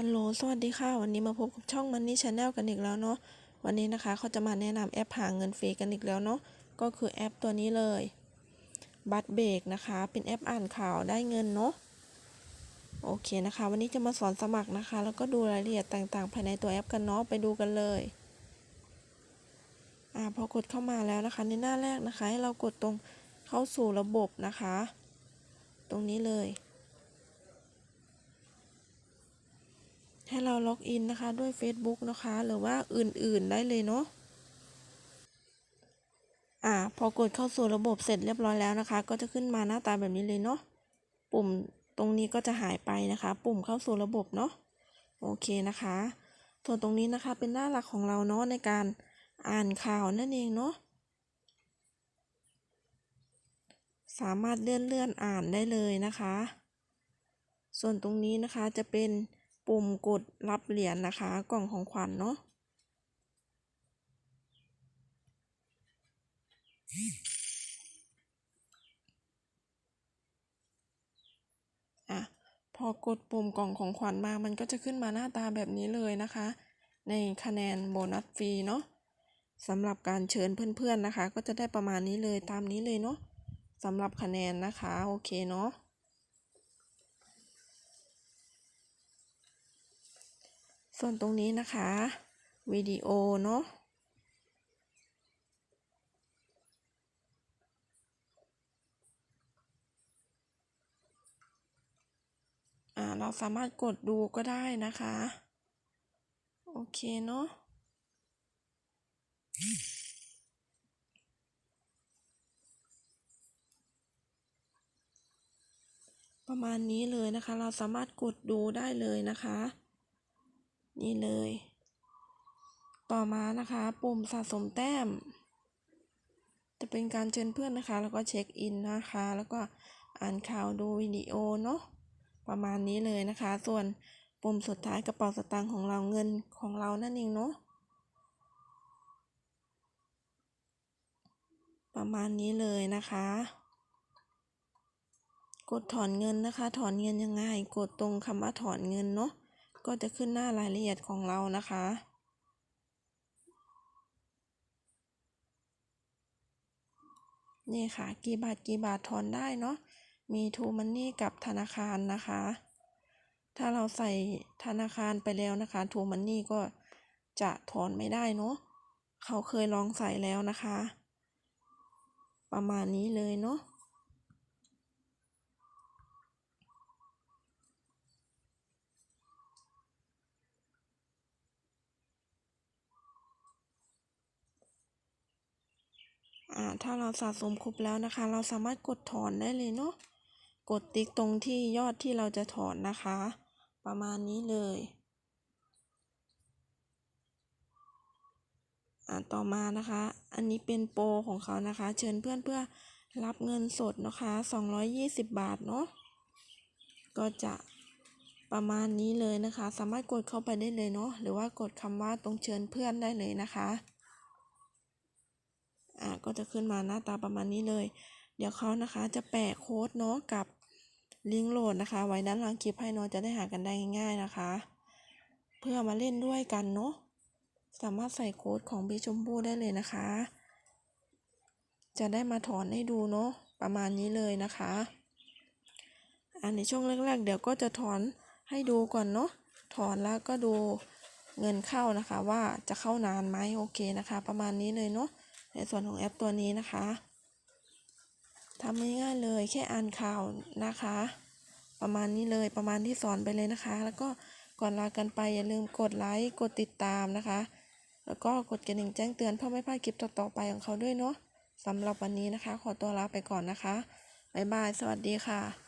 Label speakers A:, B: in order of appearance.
A: ฮัลโหล สวัสดีค่ะ วันนี้มาพบกับช่องมันนี่ชาแนลกันอีกแล้วเนาะ วันนี้นะคะเขาจะมาแนะนำแอปหาเงินฟรีกันอีกแล้วเนาะ ก็คือแอปตัวนี้เลย บัตเบรกนะคะ เป็นแอปอ่านข่าวได้เงินเนาะ โอเคนะคะ วันนี้จะมาสอนสมัครนะคะ แล้วก็ดูรายละเอียดต่างๆ ภายในตัวแอปกันเนาะ ไปดูกันเลย อ่า พอกดเข้ามาแล้วนะคะ ในหน้าแรกนะคะ ให้เรากดตรงเข้าสู่ระบบนะคะ ตรงนี้เลย ให้เราล็อกอินนะคะด้วย Facebook นะคะ หรือว่าอื่นๆได้เลยเนาะอ่าพอกดเข้าสู่ระบบเสร็จเรียบร้อยแล้วนะคะ ก็จะขึ้นมาหน้าตาแบบนี้เลยเนาะปุ่มตรงนี้ก็จะหายไปนะคะ ปุ่มเข้าสู่ระบบเนาะโอเคนะคะ ส่วนตรงนี้นะคะเป็นหน้าหลักของเราเนาะในการอ่านข่าวนั่นเองเนาะสามารถเลื่อนเลื่อนอ่านได้เลยนะคะ ส่วนตรงนี้นะคะจะเป็น ปุ่มกดรับเหรียญนะคะ กล่องของขวัญเนาะอะพอกดปุ่มกล่องของขวัญมา มันก็จะขึ้นมาหน้าตาแบบนี้เลยนะคะ ในคะแนนโบนัสฟรีเนาะสำหรับการเชิญเพื่อนๆนะคะ ก็จะได้ประมาณนี้เลยตามนี้เลยเนาะสำหรับคะแนนนะคะ โอเคเนาะ ส่วนตรงนี้นะคะวิดีโอเนาะอ่าเราสามารถกดดูก็ได้นะคะ โอเคเนาะประมาณนี้เลยนะคะ เราสามารถกดดูได้เลยนะคะ นี่เลย ต่อมานะคะปุ่มสะสมแต้ม จะเป็นการเชิญเพื่อนนะคะ แล้วก็เช็คอินนะคะ แล้วก็อ่านข่าวดูวิดีโอเนาะประมาณนี้เลยนะคะ ส่วนปุ่มสุดท้ายกระเป๋าสตางค์ของเราเงินของเรานั่นเองเนาะประมาณนี้เลยนะคะ กดถอนเงินนะคะ ถอนเงินยังไง กดตรงคำว่าถอนเงินเนาะ ก็จะขึ้นหน้ารายละเอียดของเรานะคะ นี่ค่ะ กี่บาทกี่บาทถอนได้เนาะ มีทูมันนี่กับธนาคารนะคะ ถ้าเราใส่ธนาคารไปแล้วนะคะทูมันนี่ก็จะถอนไม่ได้เนาะ เขาเคยลองใส่แล้วนะคะ ประมาณนี้เลยเนาะ อ่าถ้าเราสะสมครบแล้วนะคะ เราสามารถกดถอนได้เลยเนาะกดติ๊กตรงที่ยอดที่เราจะถอนนะคะ ประมาณนี้เลยอ่าต่อมานะคะ อันนี้เป็นโปรของเขานะคะ เชิญเพื่อนเพื่อรับเงินสดนะคะ 220 บาทเนาะ ก็จะประมาณนี้เลยนะคะ สามารถกดเข้าไปได้เลยเนาะ หรือว่ากดคำว่าตรงเชิญเพื่อนได้เลยนะคะ อ่าก็จะขึ้นมาหน้าตาประมาณนี้เลย เดี๋ยวเขานะคะจะแปะโค้ดเนาะกับลิงก์โหลดนะคะ ไว้ด้านล่างคลิปให้เนาะจะได้หากันได้ง่ายๆนะคะ เพื่อมาเล่นด้วยกันเนาะสามารถใส่โค้ดของบีชมพู่ได้เลยนะคะ จะได้มาถอนให้ดูเนาะประมาณนี้เลยนะคะอันในช่วงแรกๆ เดี๋ยวก็จะถอนให้ดูก่อนเนาะถอนแล้วก็ดูเงินเข้านะคะ ว่าจะเข้านานไหมโอเคนะคะ ประมาณนี้เลยเนาะ ในส่วนของแอปตัวนี้นะคะทำง่ายๆเลยแค่อ่านข่าวนะคะ ประมาณนี้เลยประมาณที่สอนไปเลยนะคะ แล้วก็ก่อนลากันไปอย่าลืมกดไลค์กดติดตามนะคะ แล้วก็กดกระดิ่งแจ้งเตือนเพื่อไม่พลาดคลิปต่อๆไปของเขาด้วยเนาะสำหรับวันนี้นะคะ ขอตัวลาไปก่อนนะคะบ๊ายบาย สวัสดีค่ะ